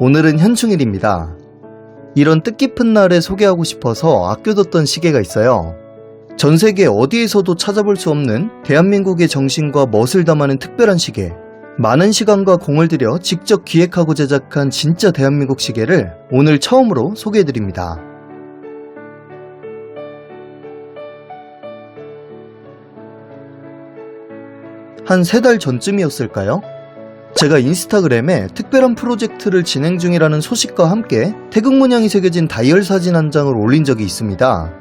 오늘은 현충일입니다. 이런 뜻깊은 날에 소개하고 싶어서 아껴뒀던 시계가 있어요. 전 세계 어디에서도 찾아볼 수 없는 대한민국의 정신과 멋을 담아낸 특별한 시계. 많은 시간과 공을 들여 직접 기획하고 제작한 진짜 대한민국 시계를 오늘 처음으로 소개해드립니다. 한 세 달 전쯤이었을까요? 제가 인스타그램에 특별한 프로젝트를 진행 중이라는 소식과 함께 태극 문양이 새겨진 다이얼 사진 한 장을 올린 적이 있습니다.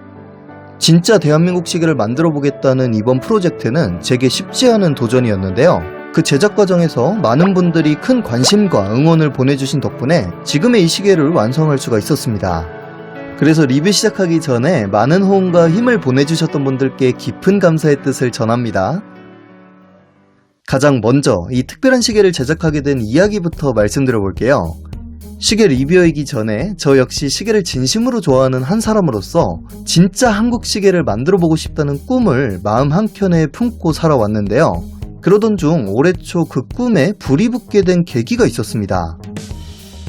진짜 대한민국 시계를 만들어 보겠다는 이번 프로젝트는 제게 쉽지 않은 도전이었는데요. 그 제작 과정에서 많은 분들이 큰 관심과 응원을 보내주신 덕분에 지금의 이 시계를 완성할 수가 있었습니다. 그래서 리뷰 시작하기 전에 많은 호응과 힘을 보내주셨던 분들께 깊은 감사의 뜻을 전합니다. 가장 먼저 이 특별한 시계를 제작하게 된 이야기부터 말씀드려 볼게요. 시계 리뷰이기 전에 저 역시 시계를 진심으로 좋아하는 한 사람으로서 진짜 한국 시계를 만들어 보고 싶다는 꿈을 마음 한켠에 품고 살아왔는데요. 그러던 중 올해 초 그 꿈에 불이 붙게 된 계기가 있었습니다.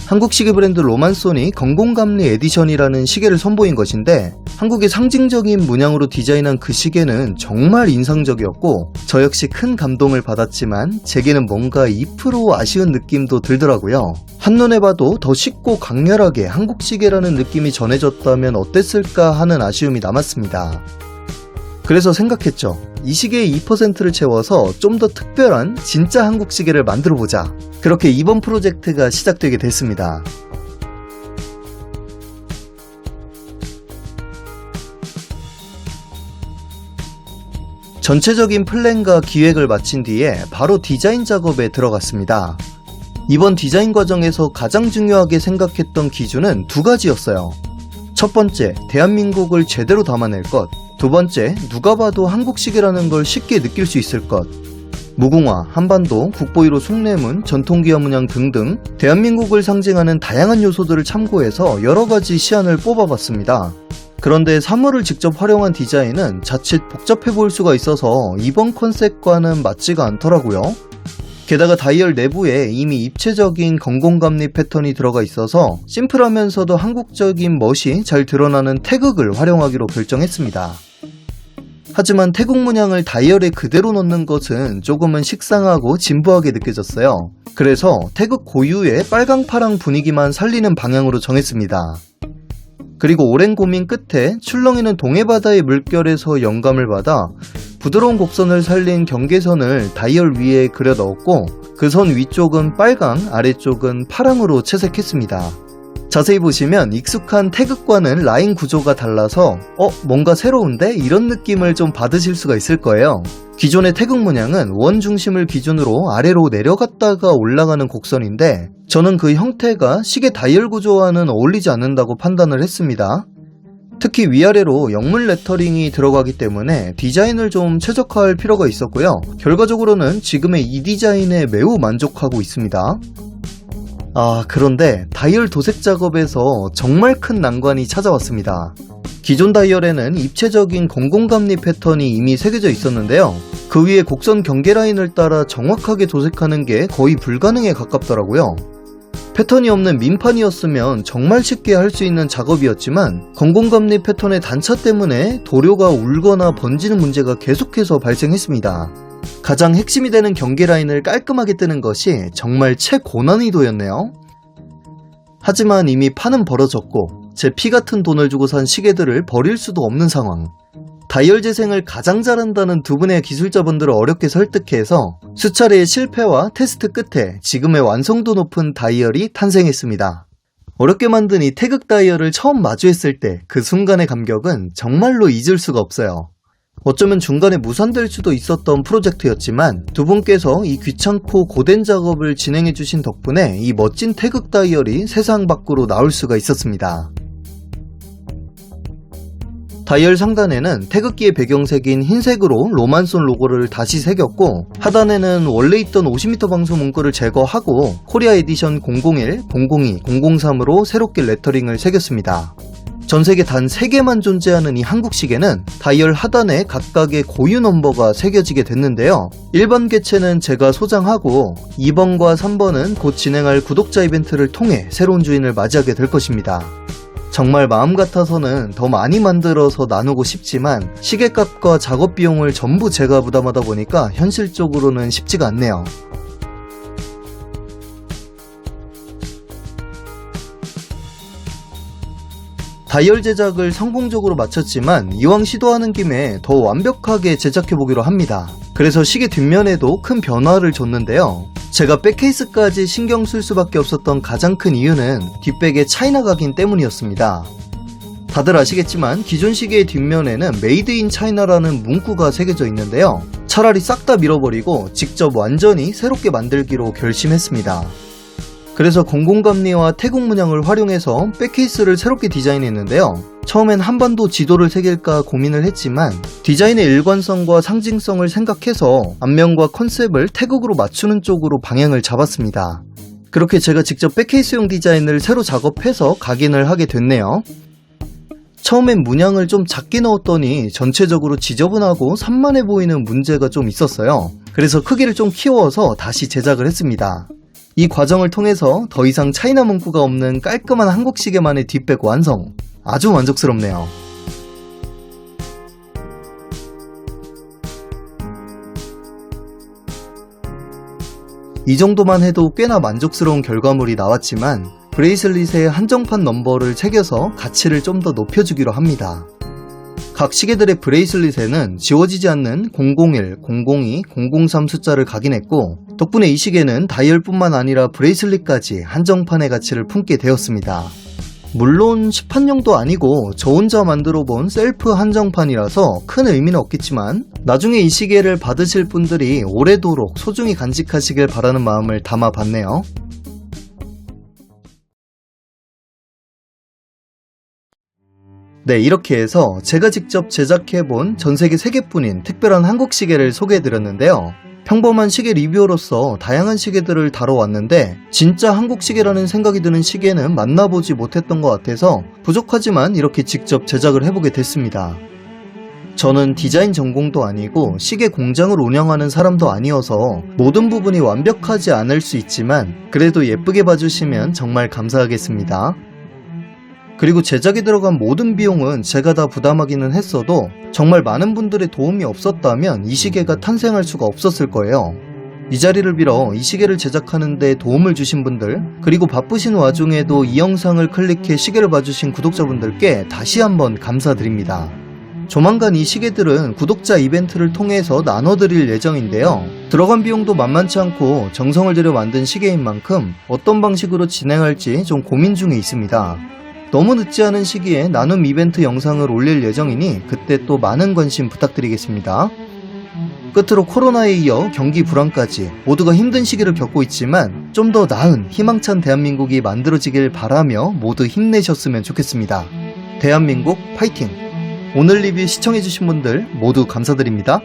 한국 시계 브랜드 로만소니 건공감리 에디션이라는 시계를 선보인 것인데 한국의 상징적인 문양으로 디자인한 그 시계는 정말 인상적이었고 저 역시 큰 감동을 받았지만 제게는 뭔가 2% 아쉬운 느낌도 들더라고요. 한눈에 봐도 더 쉽고 강렬하게 한국 시계라는 느낌이 전해졌다면 어땠을까 하는 아쉬움이 남았습니다. 그래서 생각했죠. 이 시계의 2%를 채워서 좀 더 특별한 진짜 한국 시계를 만들어 보자. 그렇게 이번 프로젝트가 시작되게 됐습니다. 전체적인 플랜과 기획을 마친 뒤에 바로 디자인 작업에 들어갔습니다. 이번 디자인 과정에서 가장 중요하게 생각했던 기준은 두 가지였어요. 첫 번째, 대한민국을 제대로 담아낼 것. 두 번째, 누가 봐도 한국식이라는 걸 쉽게 느낄 수 있을 것. 무궁화, 한반도, 국보위로 숭례문, 전통기업 문양 등등 대한민국을 상징하는 다양한 요소들을 참고해서 여러 가지 시안을 뽑아봤습니다. 그런데 사물을 직접 활용한 디자인은 자칫 복잡해 보일 수가 있어서 이번 컨셉과는 맞지가 않더라고요. 게다가 다이얼 내부에 이미 입체적인 건공감리 패턴이 들어가 있어서 심플하면서도 한국적인 멋이 잘 드러나는 태극을 활용하기로 결정했습니다. 하지만 태국 문양을 다이얼에 그대로 넣는 것은 조금은 식상하고 진부하게 느껴졌어요. 그래서 태극 고유의 빨강파랑 분위기만 살리는 방향으로 정했습니다. 그리고 오랜 고민 끝에 출렁이는 동해바다의 물결에서 영감을 받아 부드러운 곡선을 살린 경계선을 다이얼 위에 그려 넣었고 그 선 위쪽은 빨강, 아래쪽은 파랑으로 채색했습니다. 자세히 보시면 익숙한 태극과는 라인 구조가 달라서 어? 뭔가 새로운데? 이런 느낌을 좀 받으실 수가 있을 거예요. 기존의 태극 문양은 원 중심을 기준으로 아래로 내려갔다가 올라가는 곡선인데 저는 그 형태가 시계 다이얼 구조와는 어울리지 않는다고 판단을 했습니다. 특히 위아래로 영문 레터링이 들어가기 때문에 디자인을 좀 최적화할 필요가 있었고요. 결과적으로는 지금의 이 디자인에 매우 만족하고 있습니다. 아, 그런데 다이얼 도색 작업에서 정말 큰 난관이 찾아왔습니다. 기존 다이얼에는 입체적인 건공감리 패턴이 이미 새겨져 있었는데요. 그 위에 곡선 경계 라인을 따라 정확하게 도색하는 게 거의 불가능에 가깝더라고요. 패턴이 없는 민판이었으면 정말 쉽게 할 수 있는 작업이었지만 건공감리 패턴의 단차 때문에 도료가 울거나 번지는 문제가 계속해서 발생했습니다. 가장 핵심이 되는 경계 라인을 깔끔하게 뜨는 것이 정말 최고난이도였네요. 하지만 이미 판은 벌어졌고 제 피 같은 돈을 주고 산 시계들을 버릴 수도 없는 상황. 다이얼 재생을 가장 잘한다는 두 분의 기술자분들을 어렵게 설득해서 수차례의 실패와 테스트 끝에 지금의 완성도 높은 다이얼이 탄생했습니다. 어렵게 만든 이 태극 다이얼을 처음 마주했을 때 그 순간의 감격은 정말로 잊을 수가 없어요. 어쩌면 중간에 무산될 수도 있었던 프로젝트였지만 두 분께서 이 귀찮고 고된 작업을 진행해 주신 덕분에 이 멋진 태극 다이얼이 세상 밖으로 나올 수가 있었습니다. 다이얼 상단에는 태극기의 배경색인 흰색으로 로만손 로고를 다시 새겼고 하단에는 원래 있던 50m 방수 문구를 제거하고 코리아 에디션 001, 002, 003으로 새롭게 레터링을 새겼습니다. 전 세계 단 3개만 존재하는 이 한국 시계는 다이얼 하단에 각각의 고유 넘버가 새겨지게 됐는데요. 1번 개체는 제가 소장하고 2번과 3번은 곧 진행할 구독자 이벤트를 통해 새로운 주인을 맞이하게 될 것입니다. 정말 마음 같아서는 더 많이 만들어서 나누고 싶지만 시계값과 작업 비용을 전부 제가 부담하다 보니까 현실적으로는 쉽지가 않네요. 다이얼 제작을 성공적으로 마쳤지만 이왕 시도하는 김에 더 완벽하게 제작해보기로 합니다. 그래서 시계 뒷면에도 큰 변화를 줬는데요. 제가 백케이스까지 신경 쓸 수밖에 없었던 가장 큰 이유는 뒷백에 차이나 각인 때문이었습니다. 다들 아시겠지만 기존 시계의 뒷면에는 메이드 인 차이나라는 문구가 새겨져 있는데요. 차라리 싹 다 밀어버리고 직접 완전히 새롭게 만들기로 결심했습니다. 그래서 공공감리와 태국 문양을 활용해서 백케이스를 새롭게 디자인했는데요. 처음엔 한반도 지도를 새길까 고민을 했지만 디자인의 일관성과 상징성을 생각해서 앞면과 컨셉을 태국으로 맞추는 쪽으로 방향을 잡았습니다. 그렇게 제가 직접 백케이스용 디자인을 새로 작업해서 각인을 하게 됐네요. 처음엔 문양을 좀 작게 넣었더니 전체적으로 지저분하고 산만해 보이는 문제가 좀 있었어요. 그래서 크기를 좀 키워서 다시 제작을 했습니다. 이 과정을 통해서 더 이상 차이나 문구가 없는 깔끔한 한국 시계만의 뒷백 완성. 아주 만족스럽네요. 이 정도만 해도 꽤나 만족스러운 결과물이 나왔지만 브레이슬릿에 한정판 넘버를 새겨서 가치를 좀 더 높여주기로 합니다. 각 시계들의 브레이슬릿에는 지워지지 않는 001, 002, 003 숫자를 각인했고 덕분에 이 시계는 다이얼뿐만 아니라 브레이슬릿까지 한정판의 가치를 품게 되었습니다. 물론 시판용도 아니고 저 혼자 만들어 본 셀프 한정판이라서 큰 의미는 없겠지만 나중에 이 시계를 받으실 분들이 오래도록 소중히 간직하시길 바라는 마음을 담아 봤네요. 네, 이렇게 해서 제가 직접 제작해본 전 세계 3개뿐인 특별한 한국 시계를 소개해드렸는데요. 평범한 시계 리뷰어로서 다양한 시계들을 다뤄왔는데 진짜 한국 시계라는 생각이 드는 시계는 만나보지 못했던 것 같아서 부족하지만 이렇게 직접 제작을 해보게 됐습니다. 저는 디자인 전공도 아니고 시계 공장을 운영하는 사람도 아니어서 모든 부분이 완벽하지 않을 수 있지만 그래도 예쁘게 봐주시면 정말 감사하겠습니다. 그리고 제작에 들어간 모든 비용은 제가 다 부담하기는 했어도 정말 많은 분들의 도움이 없었다면 이 시계가 탄생할 수가 없었을 거예요. 이 자리를 빌어 이 시계를 제작하는 데 도움을 주신 분들, 그리고 바쁘신 와중에도 이 영상을 클릭해 시계를 봐주신 구독자분들께 다시 한번 감사드립니다. 조만간 이 시계들은 구독자 이벤트를 통해서 나눠드릴 예정인데요. 들어간 비용도 만만치 않고 정성을 들여 만든 시계인 만큼 어떤 방식으로 진행할지 좀 고민 중에 있습니다. 너무 늦지 않은 시기에 나눔 이벤트 영상을 올릴 예정이니 그때 또 많은 관심 부탁드리겠습니다. 끝으로 코로나에 이어 경기 불황까지 모두가 힘든 시기를 겪고 있지만 좀 더 나은 희망찬 대한민국이 만들어지길 바라며 모두 힘내셨으면 좋겠습니다. 대한민국 파이팅! 오늘 리뷰 시청해주신 분들 모두 감사드립니다.